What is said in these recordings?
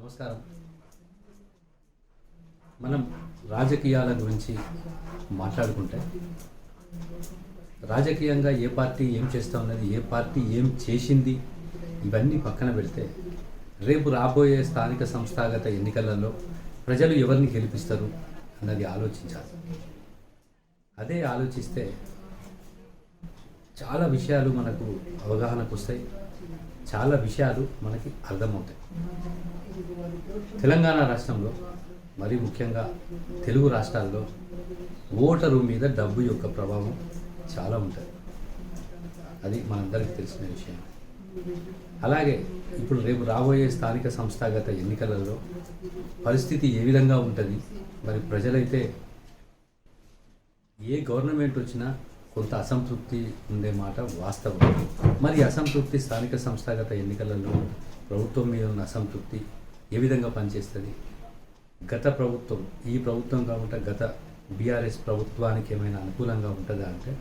నమస్కారం. మనం రాజకీయాల గురించి మాట్లాడుకుంటే రాజకీయంగా ఏ పార్టీ ఏం చేస్తా ఉన్నది ఏ పార్టీ ఏం చేసింది ఇవన్నీ పక్కన పెడితే రేపు రాబోయే స్థానిక సంస్థాగత ఎన్నికలలో ప్రజలు ఎవరిని గెలిపిస్తారు అన్నది ఆలోచించాలి. అదే ఆలోచిస్తే చాలా విషయాలు మనకు అవగాహనకు వస్తాయి చాలా విషయాలు మనకి అర్థమవుతాయి. తెలంగాణ రాష్ట్రంలో మరి ముఖ్యంగా తెలుగు రాష్ట్రాల్లో ఓటరు మీద డబ్బు యొక్క ప్రభావం చాలా ఉంటుంది. అది మనందరికీ తెలిసిన విషయం. అలాగే ఇప్పుడు రేపు రాబోయే స్థానిక సంస్థాగత ఎన్నికలలో పరిస్థితి ఏ విధంగా ఉంటుంది? మరి ప్రజలైతే ఏ గవర్నమెంట్ వచ్చినా కొంత అసంతృప్తి ఉండే మాట వాస్తవం. మరి అసంతృప్తి స్థానిక సంస్థాగత ఎన్నికలలో ప్రభుత్వం మీద ఉన్న అసంతృప్తి ఏ విధంగా పనిచేస్తుంది? గత ప్రభుత్వం ఈ ప్రభుత్వం కాకుండా గత బీఆర్ఎస్ ప్రభుత్వానికి ఏమైనా అనుకూలంగా ఉంటుందా అంటే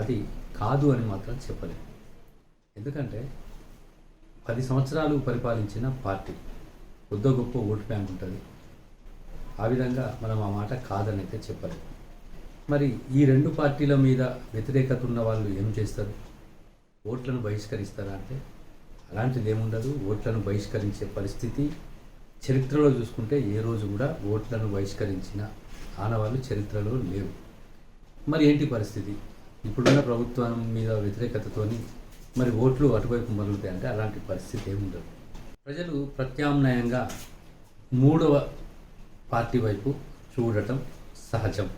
అది కాదు అని మాత్రం చెప్పలేము ఎందుకంటే పది సంవత్సరాలు పరిపాలించిన పార్టీ కొద్ది గొప్ప ఓటు బ్యాంక్ ఉంటుంది. ఆ విధంగా మనం ఆ మాట కాదని అయితే చెప్పలేదు మరి ఈ రెండు పార్టీల మీద వ్యతిరేకత ఉన్న వాళ్ళు ఏం చేస్తారు? ఓట్లను బహిష్కరిస్తారా అంటే అలాంటిది ఏముండదు. ఓట్లను బహిష్కరించే పరిస్థితి చరిత్రలో చూసుకుంటే ఏ రోజు కూడా ఓట్లను బహిష్కరించిన ఆనవాళ్ళు చరిత్రలో లేవు మరి ఏంటి పరిస్థితి? ఇప్పుడున్న ప్రభుత్వం మీద వ్యతిరేకతతోని మరి ఓట్లు అటువైపు మరుగుతాయి అంటే అలాంటి పరిస్థితి ఏముండదు. ప్రజలు ప్రత్యామ్నాయంగా మూడవ పార్టీ వైపు చూడటం సహజం.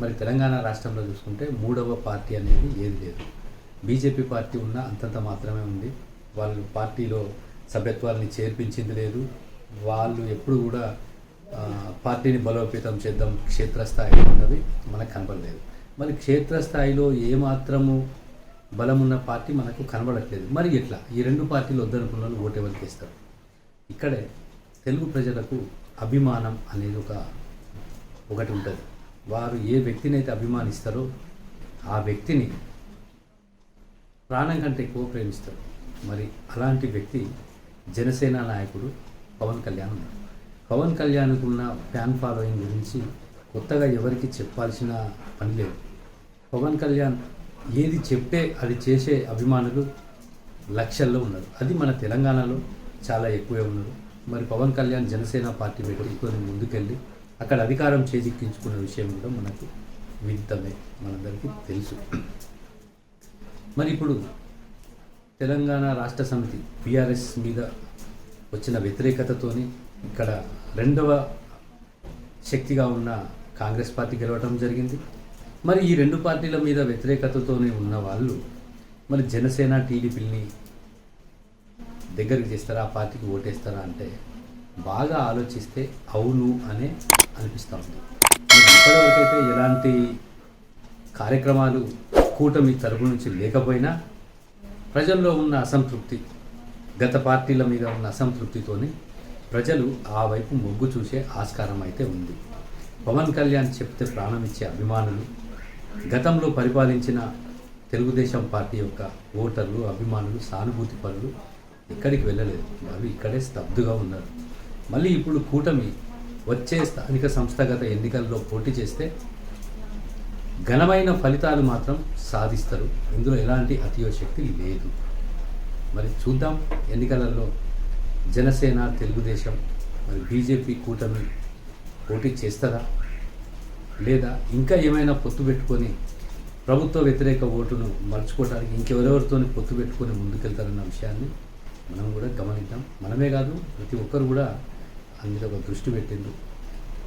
మరి తెలంగాణ రాష్ట్రంలో చూసుకుంటే మూడవ పార్టీ అనేది ఏది లేదు. బీజేపీ పార్టీ ఉన్న అంతంత మాత్రమే ఉంది. వాళ్ళు పార్టీలో సభ్యత్వాన్ని చేర్పించింది లేదు. వాళ్ళు ఎప్పుడు కూడా పార్టీని బలోపేతం చేద్దాం క్షేత్రస్థాయిలో ఉన్నది మనకు కనపడలేదు మరి క్షేత్రస్థాయిలో ఏమాత్రము బలమున్న పార్టీ మనకు కనబడట్లేదు. మరి ఎట్లా? ఈ రెండు పార్టీలు వద్దనుకున్న వాళ్ళు ఓటు ఇస్తారు ఇక్కడే తెలుగు ప్రజలకు అభిమానం అనేది ఒక ఒకటి ఉంటుంది. వారు ఏ వ్యక్తిని అయితే అభిమానిస్తారో ఆ వ్యక్తిని ప్రాణం కంటే ఎక్కువ ప్రేమిస్తారు. మరి అలాంటి వ్యక్తి జనసేన నాయకుడు పవన్ కళ్యాణ్ ఉన్నారు పవన్ కళ్యాణ్కు ఉన్న ఫ్యాన్ ఫాలోయింగ్ గురించి కొత్తగా ఎవరికి చెప్పాల్సిన పని లేదు. పవన్ కళ్యాణ్ ఏది చెప్తే అది చేసే అభిమానులు లక్షల్లో ఉన్నారు. అది మన తెలంగాణలో చాలా ఎక్కువే ఉన్నారు. మరి పవన్ కళ్యాణ్ జనసేన పార్టీ పెట్టి కొన్ని ముందుకెళ్ళి అక్కడ అధికారం చేజిక్కించుకున్న విషయం కూడా మనకు విదితమే మనందరికీ తెలుసు. మరి ఇప్పుడు తెలంగాణ రాష్ట్ర సమితి బీఆర్ఎస్ మీద వచ్చిన వ్యతిరేకతతోని ఇక్కడ రెండవ శక్తిగా ఉన్న కాంగ్రెస్ పార్టీ గెలవటం జరిగింది. మరి ఈ రెండు పార్టీల మీద వ్యతిరేకతతోనే ఉన్న వాళ్ళు మరి జనసేన టీడీపీని దగ్గరికి చేస్తారా? ఆ పార్టీకి ఓటేస్తారా అంటే బాగా ఆలోచిస్తే అవును అనే అనిపిస్తూ ఉంది. ఇప్పటివరకైతే ఎలాంటి కార్యక్రమాలు కూటమి తరపు నుంచి లేకపోయినా ప్రజల్లో ఉన్న అసంతృప్తి గత పార్టీల మీద ఉన్న అసంతృప్తితోని ప్రజలు ఆ వైపు మొగ్గు చూసే ఆస్కారం అయితే ఉంది. పవన్ కళ్యాణ్ చెప్తే ప్రాణం ఇచ్చే అభిమానులు గతంలో పరిపాలించిన తెలుగుదేశం పార్టీ యొక్క ఓటర్లు అభిమానులు సానుభూతి పనులు ఎక్కడికి వెళ్ళలేదు. వాళ్ళు ఇక్కడే స్తబ్దుగా ఉన్నారు. మళ్ళీ ఇప్పుడు కూటమి వచ్చే స్థానిక సంస్థాగత ఎన్నికల్లో పోటీ చేస్తే ఘనమైన ఫలితాలు మాత్రం సాధిస్తారు. ఇందులో ఎలాంటి అతియోశక్తి లేదు. మరి చూద్దాం ఎన్నికలలో జనసేన తెలుగుదేశం మరి బీజేపీ కూటమి పోటీ చేస్తారా లేదా ఇంకా ఏమైనా పొత్తు పెట్టుకొని ప్రభుత్వ వ్యతిరేక ఓటును మలుచుకోవడానికి ఇంకెవరెవరితో పొత్తు పెట్టుకొని ముందుకెళ్తారన్న విషయాన్ని మనం కూడా గమనిద్దాం. మనమే కాదు ప్రతి ఒక్కరు కూడా అందులో ఒక దృష్టి పెట్టిండు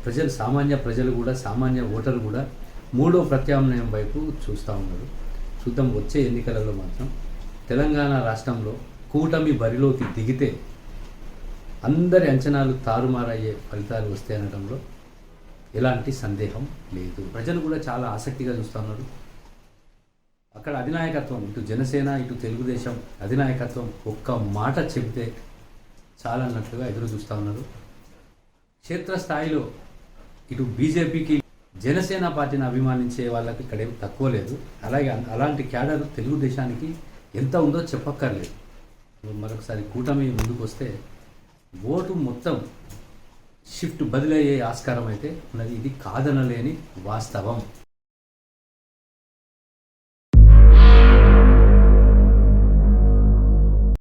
ప్రజలు సామాన్య ప్రజలు కూడా సామాన్య ఓటరు కూడా మూడో ప్రత్యామ్నాయం వైపు చూస్తూ ఉన్నారు చూద్దాం వచ్చే ఎన్నికలలో మాత్రం తెలంగాణ రాష్ట్రంలో కూటమి బరిలోకి దిగితే అందరి అంచనాలు తారుమారయ్యే ఫలితాలు వస్తాయనడంలో ఎలాంటి సందేహం లేదు. ప్రజలు కూడా చాలా ఆసక్తిగా చూస్తున్నారు అక్కడ అధినాయకత్వం ఇటు జనసేన ఇటు తెలుగుదేశం అధినాయకత్వం ఒక్క మాట చెబితే చాలా అన్నట్లుగా ఎదురు చూస్తూ ఉన్నారు. క్షేత్రస్థాయిలో ఇటు బీజేపీకి జనసేన పార్టీని అభిమానించే వాళ్ళకి ఇక్కడ ఏం తక్కువ లేదు. అలాగే అలాంటి క్యాడర్ తెలుగుదేశానికి ఎంత ఉందో చెప్పక్కర్లేదు. మరొకసారి కూటమి ముందుకు వస్తే ఓటు మొత్తం షిఫ్ట్ బదిలయ్యే ఆస్కారం అయితే ఉన్నది. ఇది కాదనలేని వాస్తవం.